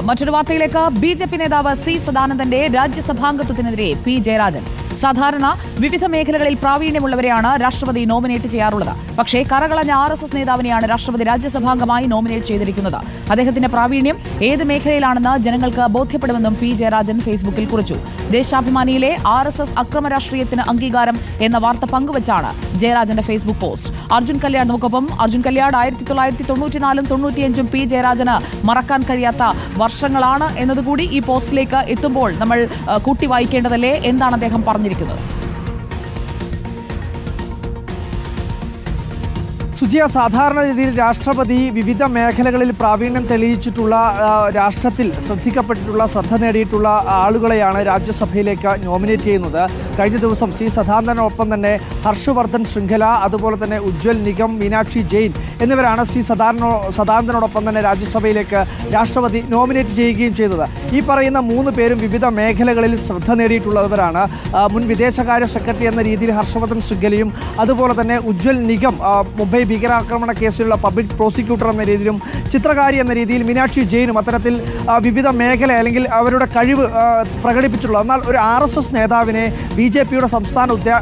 മറ്റൊരു വാർത്തയിലേക്ക് B J P നേതാവ് സി സദാനന്ദന്റെ രാജ്യസഭാംഗത്വത്തിനെതിരെ പി ജയരാജൻ സാധാരണ വിവിധ മേഖലകളിൽ പ്രാവീണ്യമുള്ളവരെയാണ് രാഷ്ട്രപതി നോമിനേറ്റ് ചെയ്യാറുള്ളത്. പക്ഷേ കറകളഞ്ഞ ആർ എസ് എസ് നേതാവിനെയാണ് രാഷ്ട്രപതി രാജ്യസഭാംഗമായി നോമിനേറ്റ് ചെയ്തിരിക്കുന്നത്. അദ്ദേഹത്തിന്റെ പ്രാവീണ്യം ഏത് മേഖലയിലാണെന്ന് ജനങ്ങൾക്ക് ബോധ്യപ്പെടുമെന്നും പി. ജയരാജൻ ഫേസ്ബുക്കിൽ കുറിച്ചു. ദേശാഭിമാനിയിലെ ആർ എസ് എസ് അക്രമ രാഷ്ട്രീയത്തിന് അംഗീകാരം എന്ന വാർത്ത പങ്കുവച്ചാണ് ജയരാജന്റെ ഫേസ്ബുക്ക് പോസ്റ്റ്. അർജുൻ കല്യാൺ നമുക്കൊപ്പം അർജുൻ കല്യാൺ ആയിരത്തി തൊള്ളായിരത്തി തൊണ്ണൂറ്റിനാലും തൊണ്ണൂറ്റിയഞ്ചും പി. ജയരാജന് മറക്കാൻ കഴിയാത്ത വർഷങ്ങളാണ് എന്നതുകൂടി ഈ പോസ്റ്റിലേക്ക് എത്തുമ്പോൾ നമ്മൾ കൂട്ടി വായിക്കേണ്ടതല്ലേ? എന്താണ് അദ്ദേഹം പറഞ്ഞിരിക്കുന്നത്. സുജിയ സാധാരണ രീതിയിൽ രാഷ്ട്രപതി വിവിധ മേഖലകളിൽ പ്രാവീണ്യം തെളിയിച്ചിട്ടുള്ള രാഷ്ട്രത്തിൽ ശ്രദ്ധിക്കപ്പെട്ടിട്ടുള്ള ശ്രദ്ധ നേടിയിട്ടുള്ള ആളുകളെയാണ് രാജ്യസഭയിലേക്ക് നോമിനേറ്റ് ചെയ്യുന്നത്. കഴിഞ്ഞ ദിവസം സി സദാനന്ദനൊപ്പം തന്നെ ഹർഷവർദ്ധൻ ശൃംഖല അതുപോലെ തന്നെ ഉജ്ജ്വൽ നിഗം മീനാക്ഷി ജെയിൻ എന്നിവരാണ് സി സദാനോ സദാനന്ദനോടൊപ്പം തന്നെ രാജ്യസഭയിലേക്ക് രാഷ്ട്രപതി നോമിനേറ്റ് ചെയ്യുകയും ചെയ്തത്. ഈ പറയുന്ന മൂന്ന് പേരും വിവിധ മേഖലകളിൽ ശ്രദ്ധ നേടിയിട്ടുള്ളവരാണ്. മുൻ വിദേശകാര്യ സെക്രട്ടറി എന്ന രീതിയിൽ ഹർഷവർദ്ധൻ ശൃംഖലയും അതുപോലെ തന്നെ ഉജ്ജ്വൽ നിഗം ആ, മുംബൈ ഭീകരാക്രമണ കേസിലുള്ള പബ്ലിക് പ്രോസിക്യൂട്ടർ എന്ന രീതിയിലും ചിത്രകാരി എന്ന രീതിയിൽ മീനാക്ഷി ജെയിനും അത്തരത്തിൽ വിവിധ മേഖല അല്ലെങ്കിൽ അവരുടെ കഴിവ് പ്രകടിപ്പിച്ചിട്ടുള്ളത് എന്നാൽ ഒരു ആർ എസ് എസ് നേതാവിനെ ബി ജെ പിയുടെ സംസ്ഥാന ഉദ്യാ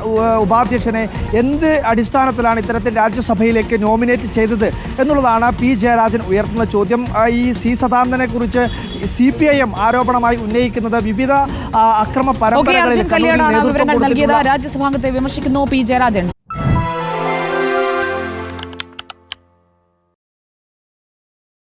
ഉപാധ്യക്ഷനെ എന്ത് അടിസ്ഥാനത്തിലാണ് ഇത്തരത്തിൽ രാജ്യസഭയിലേക്ക് നോമിനേറ്റ് ചെയ്തത് എന്നുള്ളതാണ് പി ജയരാജൻ ഉയർത്തുന്ന ചോദ്യം. ഈ സി സദാനന്ദനെ കുറിച്ച് സി പി ഐ എം ആരോപണമായി ഉന്നയിക്കുന്നത് വിവിധ അക്രമ പരമ്പരകളിൽ രാജ്യസഭാംഗത്തെ വിമർശിക്കുന്നു പി ജയരാജൻ.